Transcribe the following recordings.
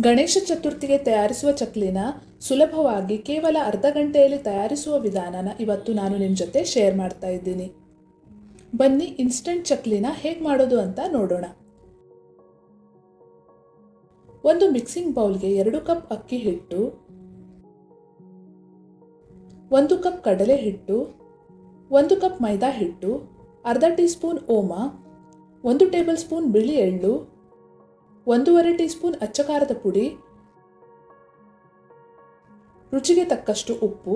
ಗಣೇಶ ಚತುರ್ಥಿಗೆ ತಯಾರಿಸುವ ಚಕ್ಲಿನ ಸುಲಭವಾಗಿ ಕೇವಲ ಅರ್ಧ ಗಂಟೆಯಲ್ಲಿ ತಯಾರಿಸುವ ವಿಧಾನನ ಇವತ್ತು ನಾನು ನಿಮ್ಮ ಜೊತೆ ಶೇರ್ ಮಾಡ್ತಾ ಇದ್ದೀನಿ. ಬನ್ನಿ ಇನ್ಸ್ಟಂಟ್ ಚಕ್ಲಿನ ಹೇಗೆ ಮಾಡೋದು ಅಂತ ನೋಡೋಣ. ಒಂದು ಮಿಕ್ಸಿಂಗ್ ಬೌಲ್ಗೆ ಎರಡು ಕಪ್ ಅಕ್ಕಿ ಹಿಟ್ಟು, ಒಂದು ಕಪ್ ಕಡಲೆ ಹಿಟ್ಟು, ಒಂದು ಕಪ್ ಮೈದಾ ಹಿಟ್ಟು, ಅರ್ಧ ಟೀ ಸ್ಪೂನ್ ಓಮ, ಒಂದು ಟೇಬಲ್ ಸ್ಪೂನ್ ಬಿಳಿ ಎಳ್ಳು ಒಂದೂವರೆ ಟೀ ಸ್ಪೂನ್ ಅಚ್ಚಕಾರದ ಪುಡಿ, ರುಚಿಗೆ ತಕ್ಕಷ್ಟು ಉಪ್ಪು,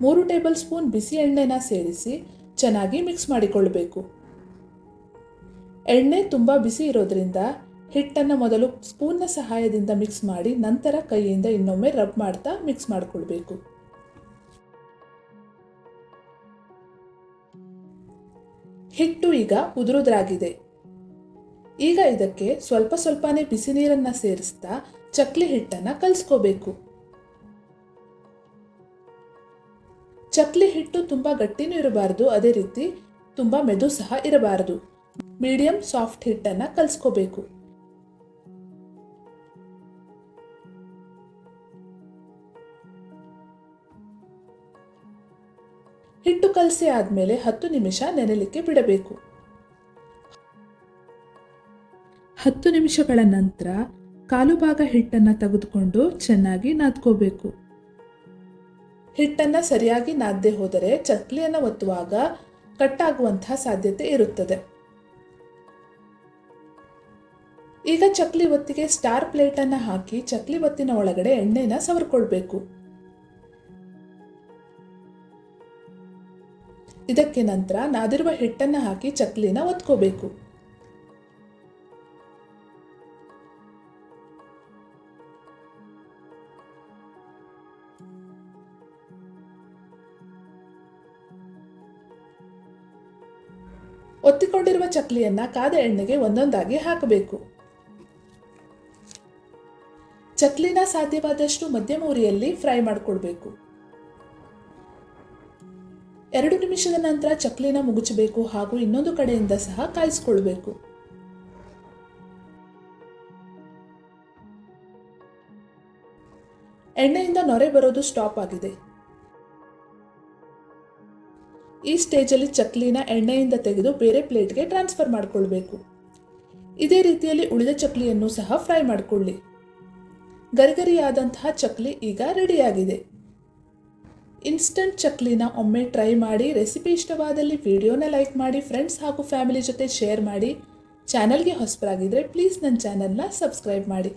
ಮೂರು ಟೇಬಲ್ ಸ್ಪೂನ್ ಬಿಸಿ ಎಣ್ಣೆನ ಸೇರಿಸಿ ಚೆನ್ನಾಗಿ ಮಿಕ್ಸ್ ಮಾಡಿಕೊಳ್ಳಬೇಕು ಎಣ್ಣೆ ತುಂಬ ಬಿಸಿ ಇರೋದ್ರಿಂದ ಹಿಟ್ಟನ್ನು ಮೊದಲು ಸ್ಪೂನ್ನ ಸಹಾಯದಿಂದ ಮಿಕ್ಸ್ ಮಾಡಿ ನಂತರ ಕೈಯಿಂದ ಇನ್ನೊಮ್ಮೆ ರಬ್ ಮಾಡ್ತಾ ಮಿಕ್ಸ್ ಮಾಡಿಕೊಳ್ಬೇಕು. ಹಿಟ್ಟು ಈಗ ಉದುರುದ್ರಾಗಿದೆ. ಈಗ ಇದಕ್ಕೆ ಸ್ವಲ್ಪ ಸ್ವಲ್ಪನೇ ಬಿಸಿ ನೀರನ್ನು ಸೇರಿಸ್ತಾ ಚಕ್ಲಿ ಹಿಟ್ಟನ್ನು ಕಲಿಸ್ಕೋಬೇಕು. ಚಕ್ಲಿ ಹಿಟ್ಟು ತುಂಬ ಗಟ್ಟಿನೂ ಇರಬಾರ್ದು, ಅದೇ ರೀತಿ ತುಂಬ ಮೆದು ಸಹ ಇರಬಾರದು. ಮೀಡಿಯಂ ಸಾಫ್ಟ್ ಹಿಟ್ಟನ್ನು ಕಲಿಸ್ಕೋಬೇಕು. ಹಿಟ್ಟು ಕಲಸಿ ಆದಮೇಲೆ ಹತ್ತು ನಿಮಿಷ ನೆನೆಲಿಕ್ಕೆ ಬಿಡಬೇಕು. ಹತ್ತು ನಿಮಿಷಗಳ ನಂತರ ಕಾಲು ಭಾಗ ಹಿಟ್ಟನ್ನು ತೆಗೆದುಕೊಂಡು ಚೆನ್ನಾಗಿ ನಾದ್ಕೋಬೇಕು. ಹಿಟ್ಟನ್ನು ಸರಿಯಾಗಿ ನಾದದೆ ಹೋದರೆ ಚಕ್ಲಿಯನ್ನು ಒತ್ತುವಾಗ ಕಟ್ಟಾಗುವಂತಹ ಸಾಧ್ಯತೆ ಇರುತ್ತದೆ. ಈಗ ಚಕ್ಲಿ ಒತ್ತಿಗೆ ಸ್ಟಾರ್ ಪ್ಲೇಟನ್ನು ಹಾಕಿ ಚಕ್ಲಿ ಒತ್ತಿನ ಒಳಗಡೆ ಎಣ್ಣೆನ ಸವರ್ಕೊಳ್ಬೇಕು. ಇದಕ್ಕೆ ನಂತರ ನಾದಿರುವ ಹಿಟ್ಟನ್ನು ಹಾಕಿ ಚಕ್ಲಿನ ಒತ್ಕೋಬೇಕು. ಒತ್ತಿಕೊಂಡಿರುವ ಚಕ್ಲಿಯನ್ನ ಕಾದ ಎಣ್ಣೆಗೆ ಒಂದೊಂದಾಗಿ ಹಾಕಬೇಕು. ಚಕ್ಲಿನ ಸಾಧ್ಯವಾದಷ್ಟು ಮಧ್ಯಮ ಉರಿಯಲ್ಲಿ ಫ್ರೈ ಮಾಡಿಕೊಡ್ಬೇಕು. ಎರಡು ನಿಮಿಷದ ನಂತರ ಚಕ್ಲಿನ ಮುಗುಚಬೇಕು ಹಾಗೂ ಇನ್ನೊಂದು ಕಡೆಯಿಂದ ಸಹ ಕಾಯಿಸ್ಕೊಳ್ಬೇಕು. ಎಣ್ಣೆಯಿಂದ ನೊರೆ ಬರೋದು ಸ್ಟಾಪ್ ಆಗಿದೆ. ಈ ಸ್ಟೇಜಲ್ಲಿ ಚಕ್ಲಿನ ಎಣ್ಣೆಯಿಂದ ತೆಗೆದು ಬೇರೆ ಪ್ಲೇಟ್ಗೆ ಟ್ರಾನ್ಸ್ಫರ್ ಮಾಡಿಕೊಳ್ಬೇಕು. ಇದೇ ರೀತಿಯಲ್ಲಿ ಉಳಿದ ಚಕ್ಲಿಯನ್ನು ಸಹ ಫ್ರೈ ಮಾಡಿಕೊಳ್ಳಿ. ಗರಿಗರಿಯಾದಂತಹ ಚಕ್ಲಿ ಈಗ ರೆಡಿಯಾಗಿದೆ. ಇನ್ಸ್ಟಂಟ್ ಚಕ್ಲಿನ ಒಮ್ಮೆ ಟ್ರೈ ಮಾಡಿ, ರೆಸಿಪಿ ಇಷ್ಟವಾದಲ್ಲಿ ವಿಡಿಯೋನ ಲೈಕ್ ಮಾಡಿ, ಫ್ರೆಂಡ್ಸ್ ಹಾಗೂ ಫ್ಯಾಮಿಲಿ ಜೊತೆ ಶೇರ್ ಮಾಡಿ. ಚಾನಲ್ಗೆ ಹೊಸಬರಾಗಿದ್ದರೆ ಪ್ಲೀಸ್ ನನ್ನ ಚಾನಲ್ನ ಸಬ್ಸ್ಕ್ರೈಬ್ ಮಾಡಿ.